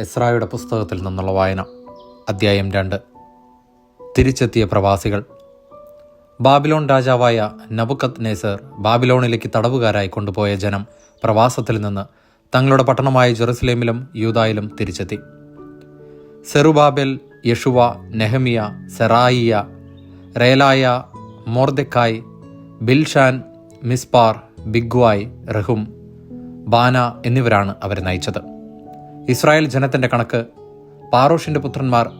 എസ്രായുടെ പുസ്തകത്തിൽ നിന്നുള്ള വായന അദ്ധ്യായം രണ്ട്. തിരിച്ചെത്തിയ പ്രവാസികൾ. ബാബിലോൺ രാജാവായ നബുക്കത് നേസർ ബാബിലോണിലേക്ക് തടവുകാരായി കൊണ്ടുപോയ ജനം പ്രവാസത്തിൽ നിന്ന് തങ്ങളുടെ പട്ടണമായ ജെറുസലേമിലും യൂതായിലും തിരിച്ചെത്തി. സെറുബാബെൽ യഷുവ നെഹമിയ സെറായിയ റേലായ മോർദെക്കായ് ബിൽഷാൻ മിസ്പാർ ബിഗ്വായ് റഹും ബാന എന്നിവരാണ് അവരെ നയിച്ചത്. ഇസ്രായേൽ ജനത്തിന്റെ കണക്ക് പാറോഷിന്റെ പുത്രന്മാർ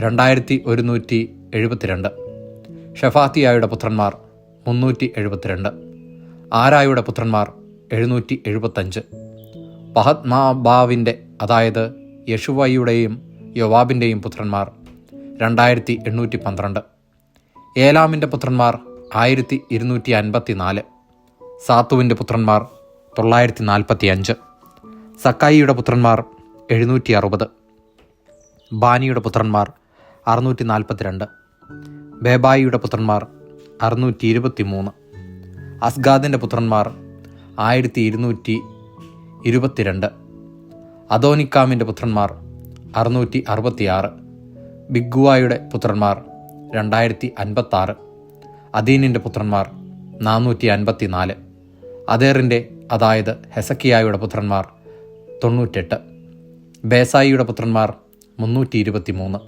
രണ്ടായിരത്തി ഒരുന്നൂറ്റി എഴുപത്തിരണ്ട്. ഷെഫാത്തിയായുടെ പുത്രന്മാർ മുന്നൂറ്റി എഴുപത്തിരണ്ട്. ആരായുടെ പുത്രന്മാർ എഴുന്നൂറ്റി എഴുപത്തഞ്ച്. പഹത്മാബാവിന്റെ അതായത് യഷുവയുടെയും യോവാബിന്റെയും പുത്രന്മാർ രണ്ടായിരത്തി എണ്ണൂറ്റി പന്ത്രണ്ട്. ഏലാമിന്റെ പുത്രന്മാർ ആയിരത്തി ഇരുന്നൂറ്റി അൻപത്തി നാല് സാത്തുവിന്റെ പുത്രന്മാർ തൊള്ളായിരത്തി നാൽപ്പത്തി അഞ്ച് സക്കായിയുടെ പുത്രന്മാർ എഴുന്നൂറ്റി അറുപത് ബാനിയുടെ പുത്രന്മാർ അറുന്നൂറ്റി നാൽപ്പത്തിരണ്ട് ബേബായിയുടെ പുത്രന്മാർ അറുന്നൂറ്റി ഇരുപത്തി മൂന്ന് അസ്ഗാദിന്റെ പുത്രന്മാർ ആയിരത്തി ഇരുന്നൂറ്റി ഇരുപത്തിരണ്ട് അദോനിക്കാമിന്റെ പുത്രന്മാർ അറുന്നൂറ്റി അറുപത്തിയാറ് ബിഗ്ഗുവായുടെ പുത്രന്മാർ രണ്ടായിരത്തി അൻപത്താറ് അദീനിന്റെ പുത്രന്മാർ നാനൂറ്റി അൻപത്തി നാല് അദേറിന്റെ അതായത് ഹെസക്കിയായുടെ പുത്രന്മാർ തൊണ്ണൂറ്റെട്ട്. ബേസായിയുടെ പുത്രന്മാർ മുന്നൂറ്റി ഇരുപത്തി മൂന്ന്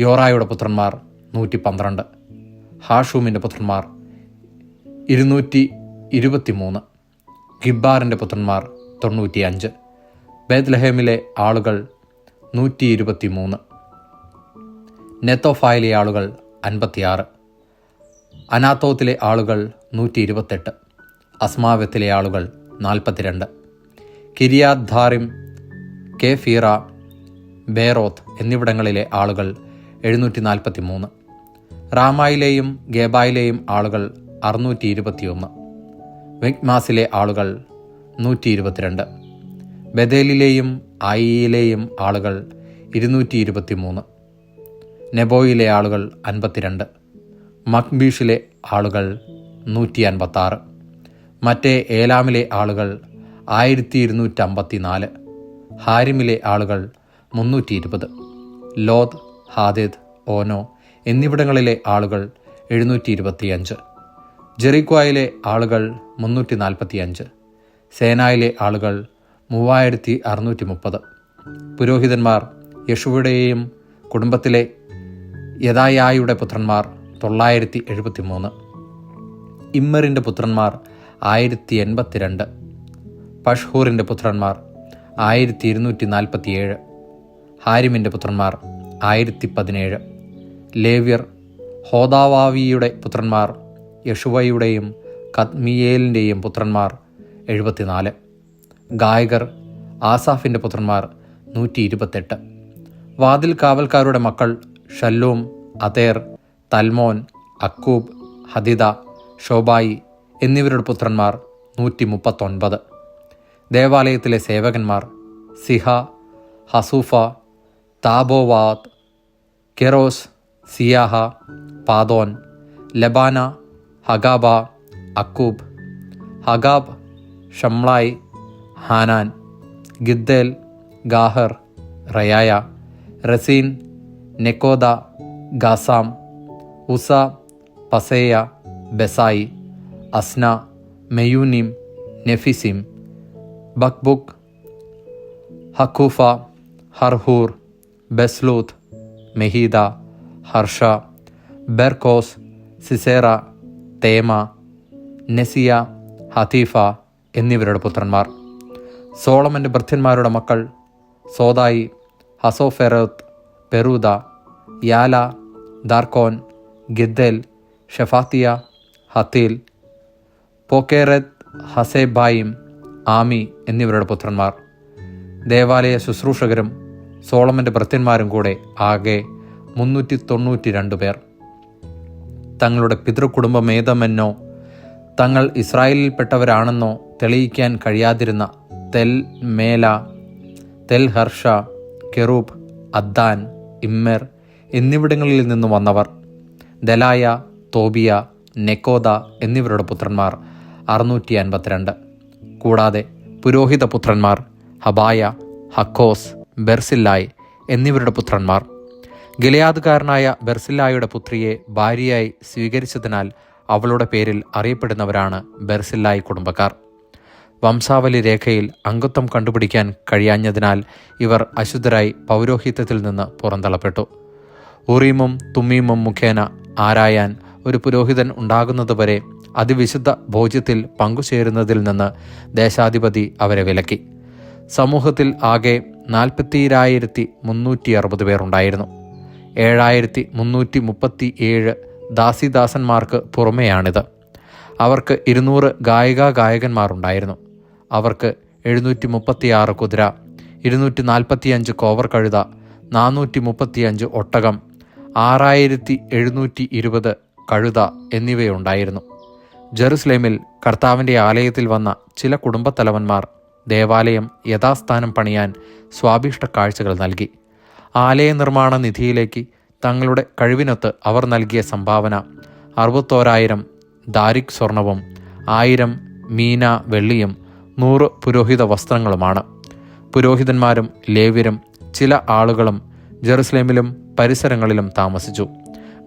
യോറായുടെ പുത്രന്മാർ നൂറ്റി പന്ത്രണ്ട് ഹാഷൂമിന്റെ പുത്രന്മാർ ഇരുന്നൂറ്റി ഇരുപത്തി മൂന്ന് ഗിബ്ബാറിന്റെ പുത്രന്മാർ തൊണ്ണൂറ്റി അഞ്ച് ബേദ്ലഹേമിലെ ആളുകൾ നൂറ്റി ഇരുപത്തി മൂന്ന് നെത്തോഫായിലെ ആളുകൾ അൻപത്തിയാറ് അനാത്തോത്തിലെ ആളുകൾ നൂറ്റി ഇരുപത്തെട്ട് അസ്മാവത്തിലെ ആളുകൾ നാൽപ്പത്തിരണ്ട് കിരിയാദ്ധാറിം കെഫീറ ബേറോത്ത് എന്നിവിടങ്ങളിലെ ആളുകൾ. എഴുന്നൂറ്റി നാൽപ്പത്തി മൂന്ന് റാമായിലെയും ഗേബായിലെയും ആളുകൾ അറുന്നൂറ്റി ഇരുപത്തിയൊന്ന് വിഗ്മാസിലെ ആളുകൾ നൂറ്റി ഇരുപത്തിരണ്ട് ബദേലിലെയും ആയിയിലെയും ആളുകൾ ഇരുന്നൂറ്റി ഇരുപത്തി മൂന്ന് നെബോയിലെ ആളുകൾ അൻപത്തിരണ്ട്. മക്ബീഷിലെ ആളുകൾ നൂറ്റി അൻപത്താറ് മറ്റേ ഏലാമിലെ ആളുകൾ ആയിരത്തി ഇരുന്നൂറ്റി അമ്പത്തി നാല് ഹാരിമിലെ ആളുകൾ മുന്നൂറ്റി ഇരുപത് ലോദ് ഹാദിദ് ഓനോ എന്നിവിടങ്ങളിലെ ആളുകൾ എഴുന്നൂറ്റി ഇരുപത്തിയഞ്ച് ജെറിക്വായിലെ ആളുകൾ മുന്നൂറ്റി നാൽപ്പത്തിയഞ്ച് സേനായിലെ ആളുകൾ മൂവായിരത്തി അറുന്നൂറ്റി മുപ്പത് പുരോഹിതന്മാർ യശുവുടെയും കുടുംബത്തിലെ യദായായുടെ പുത്രന്മാർ തൊള്ളായിരത്തി എഴുപത്തി മൂന്ന് ഇമ്മറിന്റെ പുത്രന്മാർ ആയിരത്തി എൺപത്തിരണ്ട് പഷ്ഹൂറിന്റെ പുത്രന്മാർ ആയിരത്തി ഇരുന്നൂറ്റി നാൽപ്പത്തിയേഴ് ഹാരിമിന്റെ പുത്രന്മാർ ആയിരത്തി പതിനേഴ് ലേവ്യർ ഹോദാവാവിയുടെ പുത്രന്മാർ യഷുവയുടെയും കത്മിയേലിന്റെയും പുത്രന്മാർ എഴുപത്തിനാല്. ഗായകർ ആസാഫിന്റെ പുത്രന്മാർ നൂറ്റി ഇരുപത്തെട്ട് വാതിൽ കാവൽക്കാരുടെ മക്കൾ ഷല്ലൂം അതേർ തൽമോൻ അക്കൂബ് ഹദിദ ഷോബായി എന്നിവരുടെ പുത്രന്മാർ നൂറ്റി മുപ്പത്തൊൻപത് ദേവാലയത്തിലെ സേവകന്മാർ Ziha Hasupha Tabbaoth Keros Siaha Padon Lebanah Hagabah Akkub Hagab ഷംളായ് Hanan Giddel Gahar Reaiah Rezin Nekoda Gazzam Uzza Paseah Besai Asnah Meunim Nephisim. Bakbuk Hakupha Harhur Bazluth Mehida Harsha Barkos Sisera Temah Neziah Hatipha എന്നിവരുടെ പുത്രന്മാർ. സോളമന്റെ ഭൃത്യന്മാരുടെ മക്കൾ സോദായി ഹസോഫെറത്ത് പെറൂദ യാല ദാർക്കോൻ ഗിദ്ദേൽ ഷെഫാത്തിയ ഹത്തീൽ പോക്കേറത്ത് ഹസേബായിം ആമി എന്നിവരുടെ പുത്രന്മാർ. ദേവാലയ ശുശ്രൂഷകരും സോളമന്റെ ഭൃത്യന്മാരും കൂടെ ആകെ മുന്നൂറ്റി തൊണ്ണൂറ്റി രണ്ട് പേർ. തങ്ങളുടെ പിതൃകുടുംബമേതമെന്നോ തങ്ങൾ ഇസ്രായേലിൽപ്പെട്ടവരാണെന്നോ തെളിയിക്കാൻ കഴിയാതിരുന്ന Tel Melah Tel Harsha Cherub Addan Immer എന്നിവിടങ്ങളിൽ നിന്ന് വന്നവർ. ദലായ തോബിയ നെക്കോദ എന്നിവരുടെ പുത്രന്മാർ. അറുന്നൂറ്റി അൻപത്തിരണ്ട് കൂടാതെ പുരോഹിത പുത്രന്മാർ ഹബായ ഹക്കോസ് ബെർസില്ലായ് എന്നിവരുടെ പുത്രന്മാർ. ഗിലയാദുകാരനായ ബെർസില്ലായുടെ പുത്രിയെ ഭാര്യയായി സ്വീകരിച്ചതിനാൽ അവളുടെ പേരിൽ അറിയപ്പെടുന്നവരാണ് ബെർസില്ലായ് കുടുംബക്കാർ. വംശാവലി രേഖയിൽ അംഗത്വം കണ്ടുപിടിക്കാൻ കഴിയാഞ്ഞതിനാൽ ഇവർ അശുദ്ധരായി പൗരോഹിത്യത്തിൽ നിന്ന് പുറന്തള്ളപ്പെട്ടു. ഉറീമും തുമ്മീമും മുഖേന ആരായാൻ ഒരു പുരോഹിതൻ ഉണ്ടാകുന്നതുവരെ അതിവിശുദ്ധ ഭോജ്യത്തിൽ പങ്കുചേരുന്നതിൽ നിന്ന് ദേശാധിപതി അവരെ വിലക്കി. സമൂഹത്തിൽ ആകെ നാൽപ്പത്തിരായിരത്തി മുന്നൂറ്റി അറുപത് പേരുണ്ടായിരുന്നു. ഏഴായിരത്തി മുന്നൂറ്റി മുപ്പത്തി ഏഴ് ദാസിദാസന്മാർക്ക് പുറമെയാണിത്. അവർക്ക് ഇരുന്നൂറ് ഗായിക ഗായകന്മാരുണ്ടായിരുന്നു അവർക്ക് എഴുന്നൂറ്റി മുപ്പത്തിയാറ് കുതിര ഇരുന്നൂറ്റി നാൽപ്പത്തിയഞ്ച് കോവർ കഴുത നാനൂറ്റി മുപ്പത്തിയഞ്ച് ഒട്ടകം ആറായിരത്തി എഴുന്നൂറ്റി ഇരുപത് കഴുത എന്നിവയുണ്ടായിരുന്നു. ജെറുസലേമിൽ കർത്താവിന്റെ ആലയത്തിൽ വന്ന ചില കുടുംബത്തലവന്മാർ ദേവാലയം യഥാസ്ഥാനം പണിയാൻ സ്വാഭിഷ്ട കാഴ്ചകൾ നൽകി. ആലയ നിർമ്മാണ നിധിയിലേക്ക് തങ്ങളുടെ കഴിവിനൊത്ത് അവർ നൽകിയ സംഭാവന അറുപത്തോരായിരം ദാരിക് സ്വർണവും ആയിരം മീന വെള്ളിയും നൂറ് പുരോഹിത വസ്ത്രങ്ങളുമാണ്. പുരോഹിതന്മാരും ലേവ്യരും ചില ആളുകളും ജെറുസലേമിലും പരിസരങ്ങളിലും താമസിച്ചു.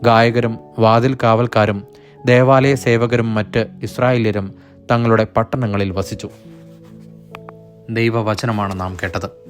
ഗായകരും വാതിൽ കാവൽക്കാരും ദേവാലയ സേവകരും മറ്റ് ഇസ്രായേല്യരും തങ്ങളുടെ പട്ടണങ്ങളിൽ വസിച്ചു. ദൈവവചനമാണ് നാം കേട്ടത്.